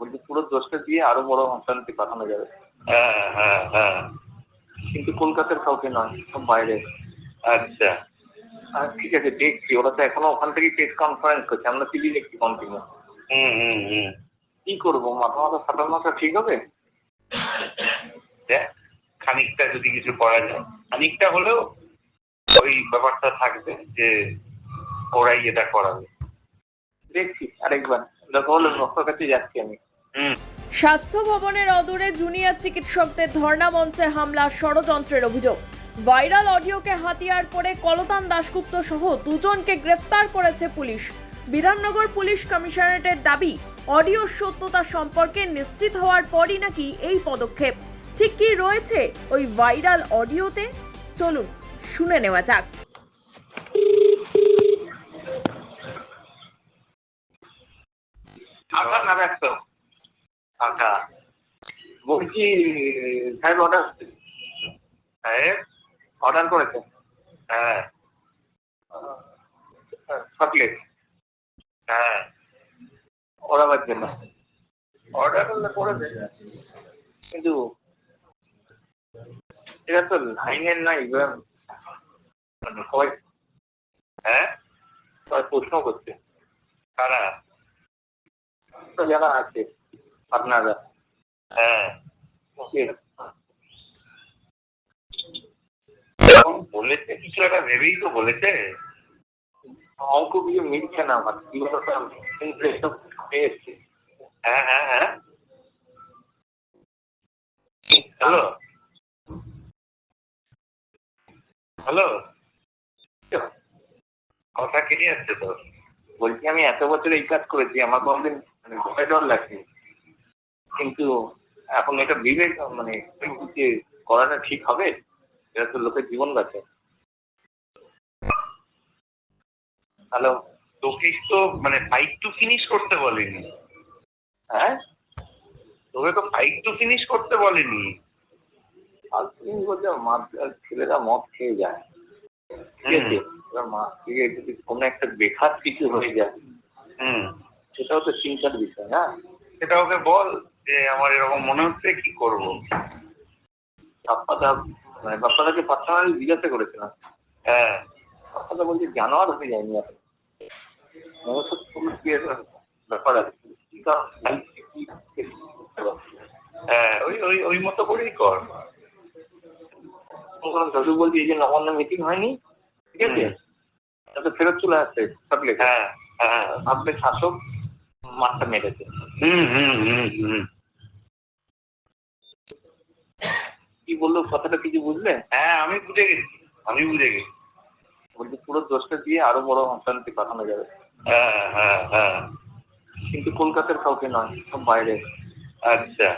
বলছি পুরো দোষটা দিয়ে আরও বড় অশান্তি পাঠানো যাবে। হ্যাঁ হ্যাঁ হ্যাঁ। কিন্তু কলকাতার কাউকে নয় সব বাইরে। আচ্ছা। ঠিক আছে দেখছি ওরা তো এখনও ওখান থেকে প্রেস কনফারেন্স করছে আমরা টিভি দেখছি কন্টিনিউ হুম হুম হুম। কি করব মাথা মাথা ফাটানোটা ঠিক হবে? দেখ খানিকটা যদি কিছু করা যায় খানিকটা হলেও ওই ব্যাপারটা থাকবে যে ওরাই এটা করাবে। দেখছি আরেকবার। দেখা হলে কাছে যাচ্ছি আমি। স্বাস্থ্য ভবনের অদূরে জুনিয়র চিকিৎসকদের ধর্ণা মঞ্চে হামলার ষড়যন্ত্রের অভিযোগ। ভাইরাল অডিওকে হাতিয়ার করে কলতান দাশগুপ্ত সহ দুজনকে গ্রেফতার করেছে পুলিশ। বিধাননগর পুলিশ কমিশনারেটের দাবি অডিওর সত্যতা সম্পর্কে নিশ্চিত হওয়ার পরই নাকি এই পদক্ষেপ। ঠিক কি রয়েছে ওই ভাইরাল অডিওতে? চলুন, শুনে নেওয়া যাক। ফাঁকা না ফাঁকা বলছি সাহেব অর্ডার সাহেব অর্ডার করেছে? হ্যাঁ। চকলেট হ্যাঁ। ওরাবার জন্য অর্ডার করলে করে দে কিন্তু এটা তো লাইনের নাই সবাই হ্যাঁ? সবাই প্রশ্ন করছে। কারা? যারা আছে। আপনারা। হ্যাঁ? এখন বলেছে কিছু একটা ভেবেই তো বলেছে। অঙ্ক দিয়ে মিলছে না আমার। হ্যাঁ হ্যাঁ হ্যাঁ। হ্যালো। হ্যালো। কথা কেটে যাচ্ছে তো। বলছি আমি এত বছর এই কাজ করেছি আমার কোনদিন মানে ভয় ডর লাগছে কিন্তু এখন এটা বিবেক মানে করাটা ঠিক হবে এটা তো লোকের জীবন বাঁচে হ্যালো? তোকে তো মানে ফাইট টু ফিনিশ করতে বলেনি। হ্যাঁ? তোকে তো ফাইট টু ফিনিশ করতে বলেনি। আর তুমি বলছো ছেলেরা মদ খেয়ে যায়। ঠিক আছে? এবার মা থেকে যদি কোনো একটা বেখাত কিছু হয়ে যায় হুম। সেটাও তো চিন্তার বিষয় না সেটা ওকে বল। যে আমার এরকম মনে হচ্ছে কি করব? বাপ্পাদা মানে বাপ্পাদাকে পার্সোনালি জিজ্ঞাসা করেছিলাম। হ্যাঁ বাপ্পাদা বলছে জানোয়ার হয়ে যায়নি বিয়ের ব্যাপার আছে। হ্যাঁ ওই ওই ওই মতো করেই কর। তখন দাদু বলছে এই যে নবান্ন মিটিং হয়নি? ঠিক আছে। তাতে ফেরত চলে আসছে হ্যাঁ হ্যাঁ শাসক মেরেছে। হুম হুম হুম হুম। কি বলল? কথাটা কিছু বুঝলে? হ্যাঁ আমি বুঝে গেছি। আমি বুঝে গেছি। বলছি পুরো দোষটা দিয়ে আরও বড় অশান্তি পাঠানো যাবে। হ্যাঁ হ্যাঁ হ্যাঁ। কিন্তু কলকাতার কাউকে নয় সব বাইরে। আচ্ছা।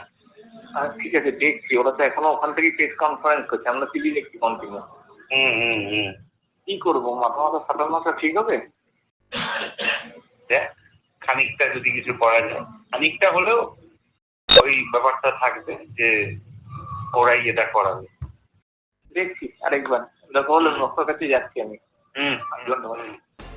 আর ঠিক আছে দেখছি। ওরা তো এখনও ওখান থেকে প্রেস কনফারেন্স করছে। আমরা টিভি দেখছি কন্টিনিউ হুম হুম হুম। কি করব? মাথা মাথা ফাটানোটা ঠিক হবে? দেখ খানিকটা যদি কিছু করা যায়। খানিকটা হলেও ওই ব্যাপারটা থাকবে যে ওরাই এটা করাবে দেখছি আরেকবার। দেখা হলে ডক্টর কাছে যাচ্ছি আমি। হুম। ধন্যবাদ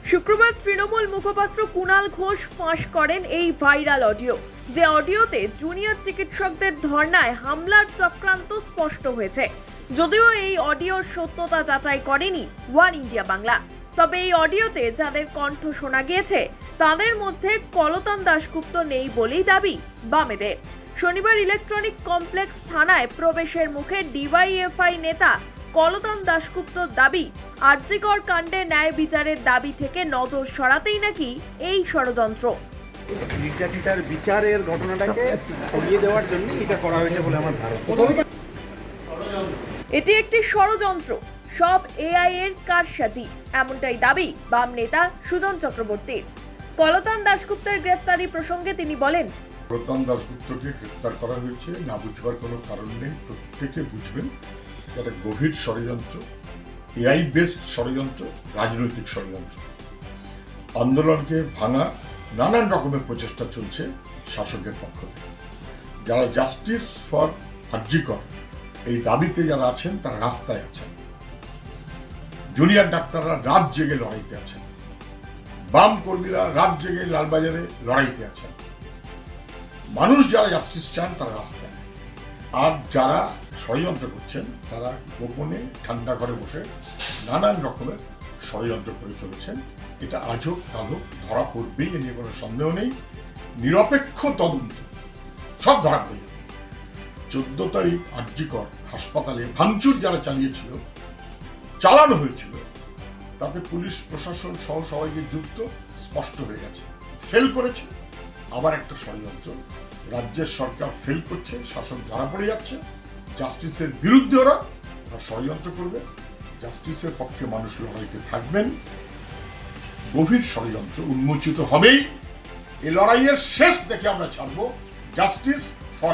শুক্রবার তৃণমূল মুখপাত্র কুণাল ঘোষ ফাঁস করেন এই ভাইরাল অডিও। যে অডিওতে জুনিয়র চিকিৎসকদের ধর্নায় হামলার চক্রান্ত স্পষ্ট হয়েছে। যদিও এই অডিওর সত্যতা যাচাই করেনি ওয়ান ইন্ডিয়া বাংলা। তবে এই অডিওতে যাদের কণ্ঠ শোনা গিয়েছে তাদের মধ্যে কলতান দাশগুপ্ত নেই বলেই দাবি বামেদের। শনিবার ইলেকট্রনিক কমপ্লেক্স থানায় প্রবেশের মুখে ডিওয়াইএফআই নেতা কলতান দাশগুপ্তর দাবি আর্যিকর কাণ্ডে ন্যায় বিচারের দাবি থেকে নজর সরাতেই নাকি এই ষড়যন্ত্র। নির্যাতিতার বিচারের ঘটনাটাকে দেওয়ার জন্য এটা করা হয়েছে বলে আমার ধারণা। এটি একটি ষড়যন্ত্র সব এআই এর কারসাজি এমনটাই দাবি বাম নেতা সুজন চক্রবর্তীর। কলতান দাশগুপ্তের গ্রেফতারি প্রসঙ্গে তিনি বলেন রতন দাশগুপ্তকে গ্রেপ্তার করা হয়েছে। না বুঝবার কোনো কারণ নেই। প্রত্যেকে বুঝবেন একটা গভীর ষড়যন্ত্র এআই বেসড ষড়যন্ত্র, রাজনৈতিক ষড়যন্ত্র। আন্দোলনকে ভাঙা, নানান রকমের প্রচেষ্টা চলছে শাসকের পক্ষ থেকে। যারা জাস্টিস ফর আর্জিকর এই দাবিতে যারা আছেন, তারা রাস্তায় আছেন। জুনিয়র ডাক্তাররা রাত জেগে লড়াইতে আছেন। বাম কর্মীরা রাত জেগে লালবাজারে লড়াইতে আছেন। মানুষ যারা জাস্টিস চান, তারা রাস্তায়। আর যারা ষড়যন্ত্র করছেন, তারা গোপনে ঠান্ডা ঘরে বসে নানান রকমের ষড়যন্ত্র করে চলেছেন। এটা আজও কালো ধরা পড়বেই, এ নিয়ে কোনো সন্দেহ নেই। নিরপেক্ষ তদন্ত, সব ধরা পড়বে চোদ্দ তারিখ আর্যিকর হাসপাতালে ভাঙচুর যারা চালিয়েছিল, চালানো হয়েছিল, তাতে পুলিশ, প্রশাসন সহ সবাইকে যুক্ত, স্পষ্ট হয়ে গেছে। ফেল করেছে। আবার একটা ষড়যন্ত্র। রাজ্যের সরকার ফেল করছে শাসক ধরা পড়ে যাচ্ছে জাস্টিসের বিরুদ্ধে ওরা ষড়যন্ত্র করবে জাস্টিসের পক্ষে মানুষ লড়াইতে থাকবেন। গভীর ষড়যন্ত্র উন্মোচিত হবেই। এই লড়াইয়ের শেষ দেখে আমরা ছাড়বো জাস্টিস ফর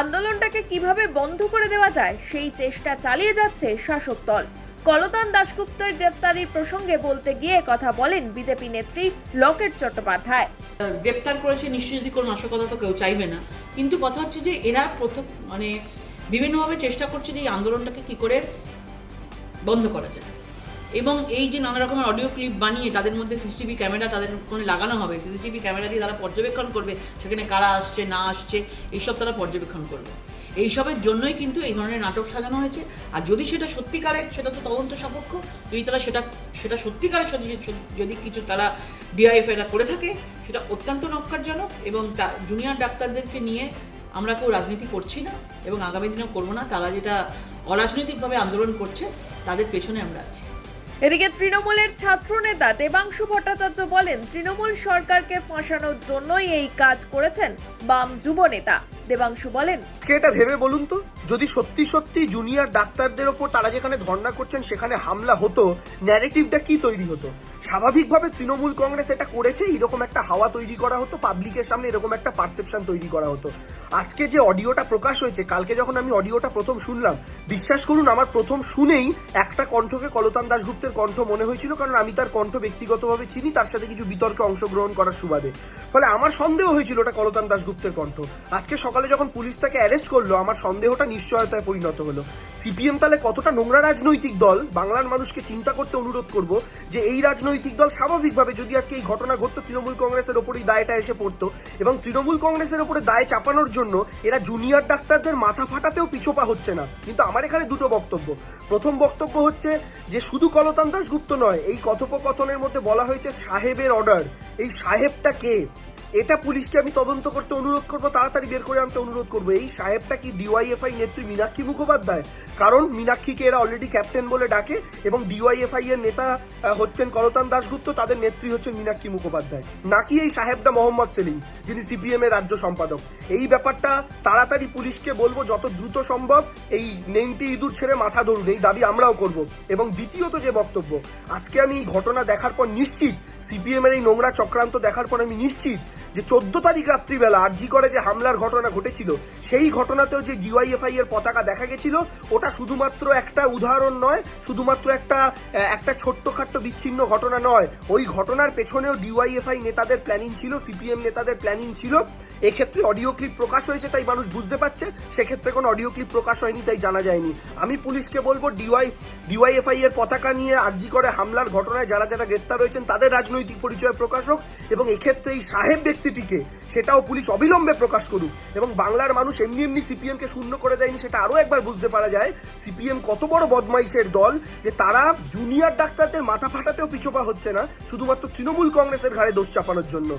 আন্দোলনটাকে কীভাবে বন্ধ করে দেওয়া যায়, সেই চেষ্টা চালিয়ে যাচ্ছে শাসক দল। কলতান দাশগুপ্তের গ্রেপ্তারির প্রসঙ্গে বলতে গিয়ে কথা বলেন বিজেপি নেত্রী লকেট চট্টোপাধ্যায়। গ্রেপ্তার করেছে নিশ্চয়ই যদি কোনো নাশকতা তো কেউ চাইবে না। কিন্তু কথা হচ্ছে যে এরা প্রথম মানে বিভিন্নভাবে চেষ্টা করছে যে এই আন্দোলনটাকে কী করে বন্ধ করা যায়। এবং এই যে নানা রকমের অডিও ক্লিপ বানিয়ে তাদের মধ্যে সিসিটিভি ক্যামেরা তাদের ফোনে লাগানো হবে, সিসিটিভি ক্যামেরা দিয়ে তারা পর্যবেক্ষণ করবে, সেখানে কারা আসছে, না আসছে, এইসব তারা পর্যবেক্ষণ করবে। এইসবের জন্যই কিন্তু এই ধরনের নাটক সাজানো হয়েছে। আর যদি সেটা সত্যিকারের সেটা তো তদন্ত সাপেক্ষ, যদি তারা সেটা সেটা সত্যিকারের যদি কিছু তারা ডিআইএফআইরা করে থাকে, সেটা অত্যন্ত নক্কারজনক এবং তা জুনিয়র ডাক্তারদেরকে নিয়ে আমরা কেউ রাজনীতি করছি না এবং আগামী দিনেও করব না। তারা যেটা অরাজনৈতিকভাবে আন্দোলন করছে, তাদের পেছনে আমরা আছি। এদিকে তৃণমূলের ছাত্রনেতা দেবাংশু ভট্টাচার্য বলেন, তৃণমূল সরকারকে ফাঁসানোর জন্যই এই কাজ করেছেন বাম যুব নেতা। দেবাংশু বলেন এটা ভেবে বলুন তো, যদি সত্যি সত্যি জুনিয়র ডাক্তারদের ওপর তারা যেখানে ধর্ণা করছেন, সেখানে হামলা হতো ন্যারেটিভটা কি তৈরি হতো? স্বাভাবিকভাবে তৃণমূল কংগ্রেস এটা করেছে, এরকম একটা হাওয়া তৈরি করা হতো পাবলিকের সামনে এরকম একটা পারসেপশন তৈরি করা হতো। আজকে যে অডিওটা প্রকাশ হয়েছে, কালকে যখন আমি অডিওটা প্রথম শুনলাম, বিশ্বাস করুন, আমার প্রথম শুনেই একটা কণ্ঠকে কলতান দাশগুপ্তের কণ্ঠ মনে হয়েছিল, কারণ আমি তার কণ্ঠ ব্যক্তিগতভাবে চিনি, তার সাথে কিছু বিতর্কে অংশগ্রহণ করার সুবাদে। ফলে আমার সন্দেহ হয়েছিল ওটা কলতান দাশগুপ্তের কণ্ঠ। আজকে সকালে যখন পুলিশ তাকে অ্যারেস্ট করল, আমার সন্দেহটা নিশ্চয়তায় পরিণত হলো। সিপিএম তাহলে কতটা নোংরা রাজনৈতিক দল? বাংলার মানুষকে চিন্তা করতে অনুরোধ করব যে এই রাজনৈতিক দল স্বাভাবিকভাবে যদি আজকে এই ঘটনা ঘটতো, তৃণমূল কংগ্রেসের ওপরেই দায়টা এসে পড়তো। এবং তৃণমূল কংগ্রেসের ওপরে দায় চাপানোর জন্য এরা জুনিয়র ডাক্তারদের মাথা ফাটাতেও পিছোপা হচ্ছে না। কিন্তু আমার এখানে দুটো বক্তব্য। প্রথম বক্তব্য হচ্ছে যে শুধু কলতান দাশগুপ্ত নয়, এই কথোপকথনের মধ্যে বলা হয়েছে সাহেবের অর্ডার এই সাহেবটা কে? এটা পুলিশকে আমি তদন্ত করতে অনুরোধ করব, তাড়াতাড়ি বের করে আনতে অনুরোধ করব। এই সাহেবটা কি ডিওয়াইএফআই নেত্রী মীনাক্ষী মুখোপাধ্যায়? কারণ মীনাক্ষীকে এরা অলরেডি ক্যাপ্টেন বলে ডাকে এবং ডিওয়াইএফআই এর নেতা হচ্ছেন করতান দাশগুপ্ত, তাদের নেত্রী হচ্ছেন মীনাক্ষী মুখোপাধ্যায়। নাকি এই সাহেবটা মোহাম্মদ সেলিম, যিনি সিপিএম এর রাজ্য সম্পাদক। এই ব্যাপারটা তাড়াতাড়ি পুলিশকে বলব, যত দ্রুত সম্ভব এই নেংটি ইঁদুর ছেড়ে মাথা ধরুন। এই দাবি আমরাও করব। এবং দ্বিতীয়ত যে বক্তব্য, আজকে আমি এই ঘটনা দেখার পর নিশ্চিত, সিপিএম এর এই নোংরা চক্রান্ত দেখার পর আমি নিশ্চিত যে চোদ্দ তারিখ রাত্রিবেলা আরজি করে যে হামলার ঘটনা ঘটেছিল, সেই ঘটনাতেও যে ডিওয়াইএফআই এর পতাকা দেখা গেছিল, ওটা শুধুমাত্র একটা উদাহরণ নয়, শুধুমাত্র একটা একটা ছোট্টখাট্ট বিচ্ছিন্ন ঘটনা নয়। ওই ঘটনার পেছনেও ডিওয়াইএফআই নেতাদের প্ল্যানিং ছিল, সিপিএম নেতাদের প্ল্যানিং ছিল। এক্ষেত্রে অডিও ক্লিপ প্রকাশ হয়েছে, তাই মানুষ বুঝতে পারছে। সেক্ষেত্রে কোনো অডিও ক্লিপ প্রকাশ হয়নি, তাই জানা যায়নি। আমি পুলিশকে বলব, ডিওয়াই, ডিওয়াইএফআই এর পতাকা নিয়ে আরজি করে হামলার ঘটনায় যারা যারা গ্রেপ্তার হয়েছেন, তাদের রাজনৈতিক পরিচয় প্রকাশ হোক এবং এক্ষেত্রে এই সাহেব ব্যক্তিটিকে সেটাও পুলিশ অবিলম্বে প্রকাশ করুক। এবং বাংলার মানুষ এমনি এমনি সিপিএমকে শূন্য করে দেয়নি সেটা আরও একবার বুঝতে পারা যায়। সিপিএম কত বড় বদমাইশের দল যে তারা জুনিয়র ডাক্তারদের মাথা ফাটাতেও পিছোপা হচ্ছে না, শুধুমাত্র তৃণমূল কংগ্রেসের ঘাড়ে দোষ চাপানোর জন্য।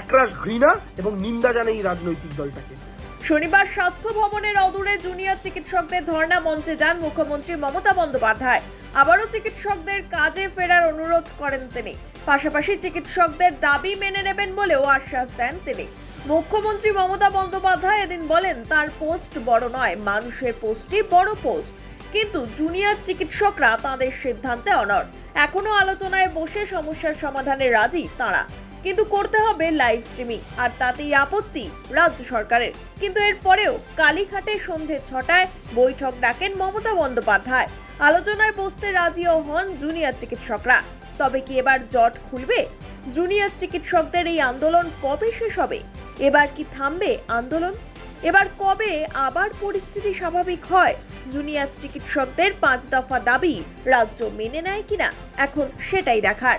একরাশ ঘৃণা এবং নিন্দা জানে এই রাজনৈতিক দলটাকে। শনিবার স্বাস্থ্য ভবনের অদূরে জুনিয়র চিকিৎসকদের ধর্ণা মঞ্চে যান মুখ্যমন্ত্রী মমতা বন্দ্যোপাধ্যায়। আবারও চিকিৎসকদের কাজে ফেরার অনুরোধ করেন তিনি। পাশাপাশি চিকিৎসকদের দাবি মেনে নেবেন বলেও আশ্বাস দেন তিনি। মুখ্যমন্ত্রী মমতা বন্দ্যোপাধ্যায় এদিন বলেন, তার পোস্ট বড় নয়, মানুষের পোস্টই বড় পোস্ট। কিন্তু জুনিয়র চিকিৎসকরা তাদের সিদ্ধান্তে অনড়। এখনও আলোচনায় বসে সমস্যার সমাধানে রাজি তারা। কিন্তু করতে হবে লাইভ স্ট্রিমিং আর তাতেই আপত্তি রাজ্য সরকারের। কিন্তু এরপরেও কালীঘাটে সন্ধে ছটায় বৈঠক ডাকেন মমতা বন্দ্যোপাধ্যায়। আলোচনায় বসতে রাজিও হন জুনিয়র চিকিৎসকরা। তবে কি এবার জট খুলবে? জুনিয়র চিকিৎসকদের এই আন্দোলন কবে শেষ হবে? এবার কি থামবে আন্দোলন? এবার কবে আবার পরিস্থিতি স্বাভাবিক হয়? জুনিয়র চিকিৎসকদের পাঁচ দফা দাবি রাজ্য মেনে নেয় কিনা? এখন সেটাই দেখার।